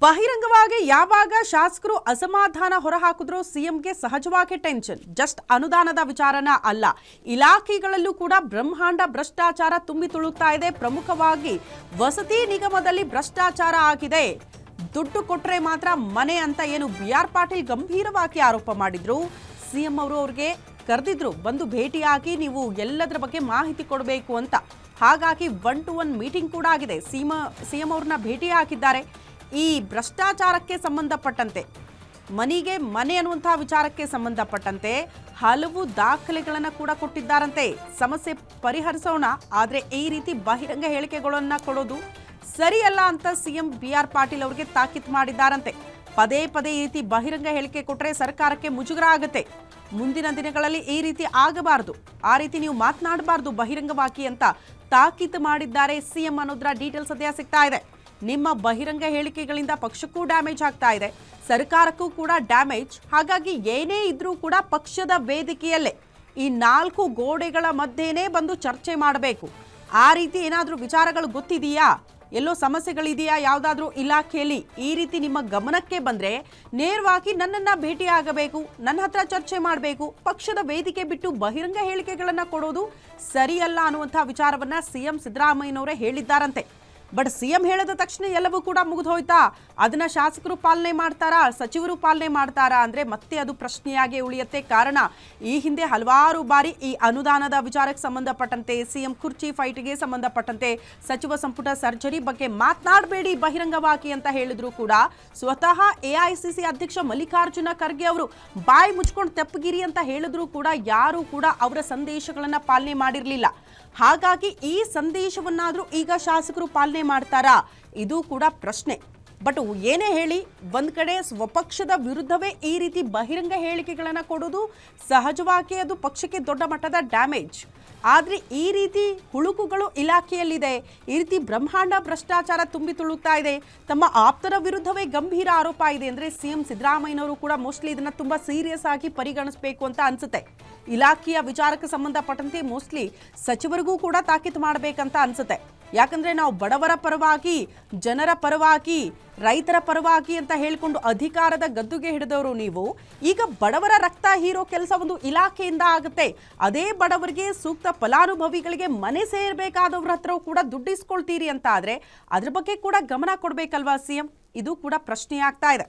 ಬಹಿರಂಗವಾಗಿ ಯಾವಾಗ ಶಾಸಕರು ಅಸಮಾಧಾನ ಹೊರಹಾಕಿದ್ರು ಸಿಎಂಗೆ ಸಹಜವಾಗಿ ಟೆನ್ಷನ್. ಜಸ್ಟ್ ಅನುದಾನದ ವಿಚಾರನ ಅಲ್ಲ. ಇಲಾಖೆಗಳಲ್ಲೂ ಕೂಡ ಬ್ರಹ್ಮಾಂಡ ಭ್ರಷ್ಟಾಚಾರ ತುಂಬಿ ತುಳುಕ್ತಾ ಇದೆ. ಪ್ರಮುಖವಾಗಿ ವಸತಿ ನಿಗಮದಲ್ಲಿ ಭ್ರಷ್ಟಾಚಾರ ಆಗಿದೆ. ದುಡ್ಡು ಕೊಟ್ಟರೆ ಮಾತ್ರ ಮನೆ ಅಂತ ಏನು ಬಿ ಆರ್ ಪಾಟೀಲ್ ಗಂಭೀರವಾಗಿ ಆರೋಪ ಮಾಡಿದ್ರು. ಸಿಎಂ ಅವರು ಅವ್ರಿಗೆ ಕರೆದಿದ್ರು, ಬಂದು ಭೇಟಿಯಾಗಿ ನೀವು ಎಲ್ಲದರ ಬಗ್ಗೆ ಮಾಹಿತಿ ಕೊಡಬೇಕು ಅಂತ. ಹಾಗಾಗಿ ಒನ್ ಟು ಒನ್ ಮೀಟಿಂಗ್ ಕೂಡ ಆಗಿದೆ. ಸಿಎಂ ಸಿಎಂ ಅವ್ರನ್ನ ಭೇಟಿ ಹಾಕಿದ್ದಾರೆ ಈ ಭ್ರಷ್ಟಾಚಾರಕ್ಕೆ ಸಂಬಂಧಪಟ್ಟಂತೆ, ಮನೆಗೆ ಮನೆ ಅನ್ನುವಂತಹ ವಿಚಾರಕ್ಕೆ ಸಂಬಂಧಪಟ್ಟಂತೆ ಹಲವು ದಾಖಲೆಗಳನ್ನು ಕೂಡ ಕೊಟ್ಟಿದ್ದಾರಂತೆ. ಸಮಸ್ಯೆ ಪರಿಹರಿಸೋಣ, ಆದರೆ ಈ ರೀತಿ ಬಹಿರಂಗ ಹೇಳಿಕೆಗಳನ್ನು ಕೊಡೋದು ಸರಿಯಲ್ಲ ಅಂತ ಸಿಎಂ ಬಿ ಆರ್ ಪಾಟೀಲ್ ಅವರಿಗೆ ತಾಕೀತು ಮಾಡಿದ್ದಾರಂತೆ. ಪದೇ ಪದೇ ಈ ರೀತಿ ಬಹಿರಂಗ ಹೇಳಿಕೆ ಕೊಟ್ಟರೆ ಸರ್ಕಾರಕ್ಕೆ ಮುಜುಗರ ಆಗುತ್ತೆ. ಮುಂದಿನ ದಿನಗಳಲ್ಲಿ ಈ ರೀತಿ ಆಗಬಾರದು. ಆ ರೀತಿ ನೀವು ಮಾತನಾಡಬಾರ್ದು ಬಹಿರಂಗವಾಗಿ ಅಂತ ತಾಕೀತು ಮಾಡಿದ್ದಾರೆ ಸಿಎಂ ಅನ್ನೋದ್ರ ಡೀಟೇಲ್ಸ್ ಸದ್ಯ ಸಿಗ್ತಾ ಇದೆ. ನಿಮ್ಮ ಬಹಿರಂಗ ಹೇಳಿಕೆಗಳಿಂದ ಪಕ್ಷಕ್ಕೂ ಡ್ಯಾಮೇಜ್ ಆಗ್ತಾ ಇದೆ. ಸರ್ಕಾರಕ್ಕೂ ಕೂಡ ಡ್ಯಾಮೇಜ್. ಹಾಗಾಗಿ ಏನೇ ಇದ್ರೂ ಕೂಡ ಪಕ್ಷದ ವೇದಿಕೆಯಲ್ಲೇ ಈ ನಾಲ್ಕು ಗೋಡೆಗಳ ಮಧ್ಯೆನೇ ಬಂದು ಚರ್ಚೆ ಮಾಡಬೇಕು. ಆ ರೀತಿ ಏನಾದರೂ ವಿಚಾರಗಳು ಗೊತ್ತಿದೆಯಾ? ಎಲ್ಲೋ ಸಮಸ್ಯೆಗಳಿದೆಯಾ? ಯಾವುದಾದ್ರೂ ಇಲಾಖೆಯಲ್ಲಿ ಈ ರೀತಿ ನಿಮ್ಮ ಗಮನಕ್ಕೆ ಬಂದರೆ ನೇರವಾಗಿ ನನ್ನನ್ನು ಭೇಟಿಯಾಗಬೇಕು, ನನ್ನ ಹತ್ರ ಚರ್ಚೆ ಮಾಡಬೇಕು, ಪಕ್ಷದ ವೇದಿಕೆ ಬಿಟ್ಟು ಬಹಿರಂಗ ಹೇಳಿಕೆಗಳನ್ನು ಕೊಡೋದು ಸರಿಯಲ್ಲ ಅನ್ನುವಂಥ ವಿಚಾರವನ್ನು ಸಿ ಎಂ ಸಿದ್ದರಾಮಯ್ಯನವರೇ ಹೇಳಿದ್ದಾರಂತೆ. ಬಟ್ ಸಿ ಎಂ ಹೇಳಿದ ತಕ್ಷಣ ಎಲ್ಲವೂ ಕೂಡ ಮುಗಿದು ಹೋಯ್ತಾ ಅದನ್ನ ಶಾಸಕರು ಪಾಲನೆ ಮಾಡ್ತಾರಾ? ಸಚಿವರು ಪಾಲನೆ ಮಾಡ್ತಾರಾ ಅಂದ್ರೆ ಮತ್ತೆ ಅದು ಪ್ರಶ್ನೆಯಾಗಿ ಉಳಿಯುತ್ತೆ. ಕಾರಣ, ಈ ಹಿಂದೆ ಹಲವಾರು ಬಾರಿ ಈ ಅನುದಾನದ ವಿಚಾರಕ್ಕೆ ಸಂಬಂಧಪಟ್ಟಂತೆ, ಸಿಎಂ ಕುರ್ಚಿ ಫೈಟ್ಗೆ ಸಂಬಂಧಪಟ್ಟಂತೆ ಸಚಿವ ಸಂಪುಟ ಸರ್ಜರಿ ಬಗ್ಗೆ ಮಾತನಾಡಬೇಡಿ, ಬಹಿರಂಗವಾಗಿ ಅಂತ ಹೇಳಿದ್ರು ಕೂಡ ಸ್ವತಃ ಎಐಸಿಸಿ ಅಧ್ಯಕ್ಷ ಮಲ್ಲಿಕಾರ್ಜುನ ಖರ್ಗೆ ಅವರು ಬಾಯಿ ಮುಚ್ಕೊಂಡು ತೆಪ್ಪಗಿರಿ ಅಂತ ಹೇಳಿದ್ರು ಕೂಡ ಯಾರು ಕೂಡ ಅವರ ಸಂದೇಶಗಳನ್ನು ಪಾಲನೆ ಮಾಡಿರಲಿಲ್ಲ. ಹಾಗಾಗಿ ಈ ಸಂದೇಶವನ್ನಾದರೂ ಈಗ ಶಾಸಕರು ಪಾಲನೆ ಮಾಡ್ತಾರಾ? ಇದು ಕೂಡ ಪ್ರಶ್ನೆ. ಬಟ್ ಏನೇ ಹೇಳಿ, ಒಂದ್ ಕಡೆ ಸ್ವಪಕ್ಷದ ವಿರುದ್ಧವೇ ಈ ರೀತಿ ಬಹಿರಂಗ ಹೇಳಿಕೆಗಳನ್ನು ಕೊಡೋದು ಸಹಜವಾಗಿ ಅದು ಪಕ್ಷಕ್ಕೆ ದೊಡ್ಡ ಮಟ್ಟದ ಡ್ಯಾಮೇಜ್. ಆದ್ರೆ ಈ ರೀತಿ ಹುಳುಕುಗಳು ಇಲಾಖೆಯಲ್ಲಿದೆ. ಈ ರೀತಿ ಬ್ರಹ್ಮಾಂಡ ಭ್ರಷ್ಟಾಚಾರ ತುಂಬಿ ತುಳುಕ್ತಾ ಇದೆ. ತಮ್ಮ ಆಪ್ತರ ವಿರುದ್ಧವೇ ಗಂಭೀರ ಆರೋಪ ಇದೆ. ಅಂದ್ರೆ ಸಿ ಎಂ ಸಿದ್ದರಾಮಯ್ಯನವರು ಕೂಡ ಮೋಸ್ಟ್ಲಿ ಇದನ್ನ ತುಂಬಾ ಸೀರಿಯಸ್ ಆಗಿ ಪರಿಗಣಿಸಬೇಕು ಅಂತ ಅನ್ಸುತ್ತೆ. ಇಲಾಖೆಯ ವಿಚಾರಕ್ಕೆ ಸಂಬಂಧಪಟ್ಟಂತೆ ಮೋಸ್ಟ್ಲಿ ಸಚಿವರಿಗೂ ಕೂಡ ತಾಕೀತು ಮಾಡಬೇಕಂತ ಅನ್ಸುತ್ತೆ. ಯಾಕಂದ್ರೆ ನಾವು ಬಡವರ ಪರವಾಗಿ, ಜನರ ಪರವಾಗಿ, ರೈತರ ಪರವಾಗಿ ಅಂತ ಹೇಳಿಕೊಂಡು ಅಧಿಕಾರದ ಗದ್ದುಗೆ ಹಿಡಿದವರು ನೀವು. ಈಗ ಬಡವರ ರಕ್ತ ಹೀರೋ ಕೆಲಸ ಒಂದು ಇಲಾಖೆಯಿಂದ ಆಗುತ್ತೆ. ಅದೇ ಬಡವರಿಗೆ ಸೂಕ್ತ ಫಲಾನುಭವಿಗಳಿಗೆ ಮನೆ ಸೇರಬೇಕಾದವ್ರ ಹತ್ರ ಕೂಡ ದುಡ್ಡಿಸ್ಕೊಳ್ತೀರಿ ಅಂತ ಆದ್ರೆ ಅದ್ರ ಬಗ್ಗೆ ಕೂಡ ಗಮನ ಕೊಡ್ಬೇಕಲ್ವಾ ಸಿಎಂ? ಇದು ಕೂಡ ಪ್ರಶ್ನೆಯಾಗ್ತಾ ಇದೆ.